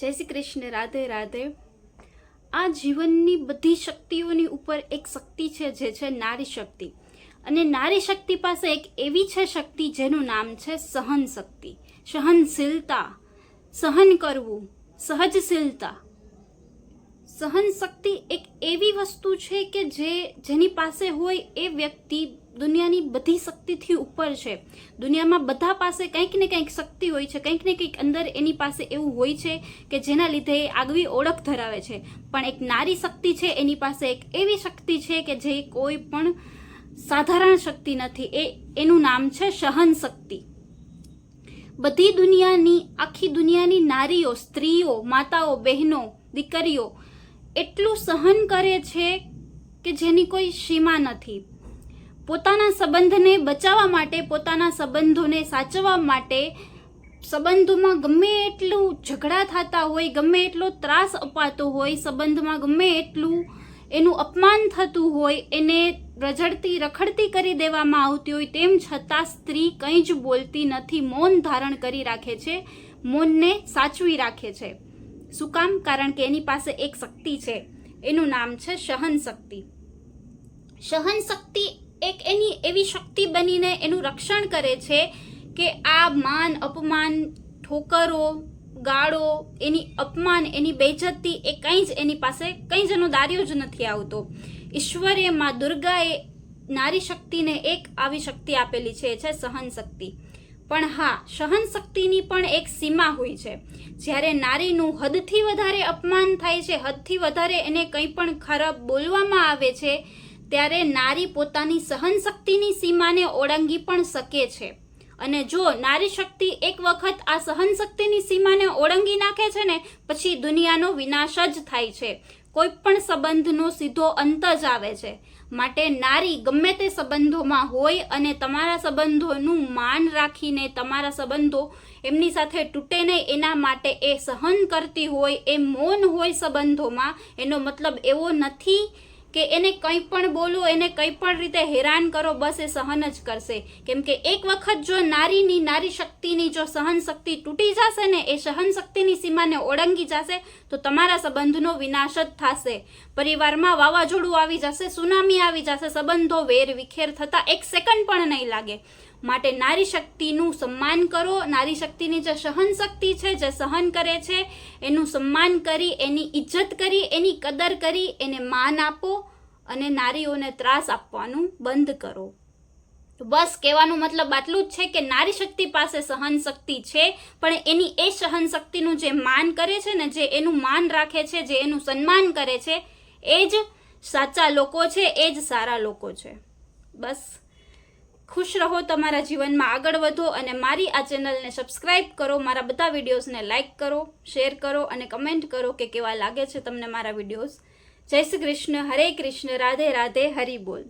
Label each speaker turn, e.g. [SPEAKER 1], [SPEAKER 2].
[SPEAKER 1] જય શ્રી કૃષ્ણ, રાધે રાધે. આ જીવનની બધી શક્તિઓની ઉપર એક શક્તિ છે, જે છે નારી શક્તિ. અને નારી શક્તિ પાસે એક એવી છે શક્તિ જેનું નામ છે સહન શક્તિ. સહનશીલતા. સહન કરવું. સહજશીલતા. સહન શક્તિ એક એવી વસ્તુ છે કે જે જેની પાસે હોય એ વ્યક્તિ દુનિયાની બધી શક્તિથી ઉપર છે. દુનિયામાં બધા પાસે કંઈક ને કંઈક શક્તિ હોય છે, કંઈક ને કંઈક અંદર એની પાસે એવું હોય છે કે જેના લીધે એ આગવી ઓળખ ધરાવે છે. પણ એક નારી શક્તિ છે, એની પાસે એક એવી શક્તિ છે કે જે કોઈ પણ સાધારણ શક્તિ નથી. એ એનું નામ છે સહન શક્તિ બધી દુનિયાની, આખી દુનિયાની નારીઓ, સ્ત્રીઓ, માતાઓ, બહેનો, દીકરીઓ એટલું સહન કરે છે કે જેની કોઈ સીમા નથી. પોતાના સંબંધને બચાવવા માટે, પોતાના સંબંધોને સાચવવા માટે સંબંધોમાં ગમે એટલું ઝઘડા થતા હોય, ગમે એટલો ત્રાસ અપાતો હોય, સંબંધમાં ગમે એટલું એનું અપમાન થતું હોય, એને રઝડતી રખડતી કરી દેવામાં આવતી હોય, તેમ છતાં સ્ત્રી કંઈ જ બોલતી નથી, મૌન ધારણ કરી રાખે છે, મૌનને સાચવી રાખે છે. શું કામ? કારણ કે એની પાસે એક શક્તિ છે. એનું નામ છે સહન શક્તિ. સહન શક્તિ એક એની એવી શક્તિ બનીને એનું રક્ષણ કરે છે કે આ માન, અપમાન, ઠોકરો, ગાળો, એની અપમાન, એની બેજતી એ કંઈ જ એની પાસે કંઈ જ એનો દાર્યો જ નથી આવતો. ઈશ્વરે માં દુર્ગાએ નારી શક્તિને એક આવી શક્તિ આપેલી છે, એ છે સહન શક્તિ. પણ હા સહન શક્તિની પણ એક સીમા હોય છે. જ્યારે નારીનું હદથી વધારે અપમાન થાય છે, હદથી વધારે એને કંઈ પણ ખરાબ બોલવામાં આવે છે, ત્યારે નારી પોતાની સહન શક્તિની સીમાને ઓળંગી પણ શકે છે. અને જો નારી શક્તિ એક વખત આ સહન શક્તિની સીમાને ઓળંગી નાખે છે ને, પછી દુનિયાનો વિનાશ જ થાય છે. કોઈ પણ સંબંધનો સીધો અંત જ આવે છે. માટે નારી ગમે તે સંબંધોમાં હોય અને તમારા સંબંધોનું માન રાખીને તમારા સંબંધો એમની સાથે તૂટે નહીં, એના માટે એ સહન કરતી હોય, એ મૌન હોય સંબંધોમાં, એનો મતલબ એવો નથી કે એને કંઈ પણ બોલો, એને કંઈ પણ રીતે હેરાન કરો, બસ એ સહન જ કરશે. કેમ કે એક વખત જો નારીની નારી શક્તિની જો સહન શક્તિ તૂટી જશે ને, એ સહન શક્તિની સીમાને ઓળંગી જશે, તો તમારા સંબંધનો વિનાશ જ થશે. પરિવારમાં વાવાઝોડું આવી જશે, સુનામી આવી જશે, સંબંધો વેર વિખેર થતા એક સેકન્ડ પણ નહીં લાગે. માટે નારી શક્તિનું સન્માન કરો. નારી શક્તિની જે સહન શક્તિ છે, જે સહન કરે છે, એનું સન્માન કરી, એની ઇજ્જત કરી, એની કદર કરી, એને માન આપો અને નારીઓને ત્રાસ આપવાનું બંધ કરો. બસ કહેવાનું મતલબ આટલું જ છે કે નારી શક્તિ પાસે સહન શક્તિ છે, પણ એની એ સહન શક્તિનું જે માન કરે છે ને, જે એનું માન રાખે છે, જે એનું સન્માન કરે છે, એ જ સાચા લોકો છે, એ જ સારા લોકો છે. બસ. ખુશ રહો, તમારા જીવનમાં આગળ વધો અને મારી આ ચેનલને સબસ્ક્રાઇબ કરો, મારા બધા વિડીયોઝને લાઇક કરો શેર કરો અને કમેન્ટ કરો કે કેવા લાગે છે તમને મારા વિડીયોઝ જય શ્રી કૃષ્ણ, હરે કૃષ્ણ, રાધે રાધે, હરિ બોલ.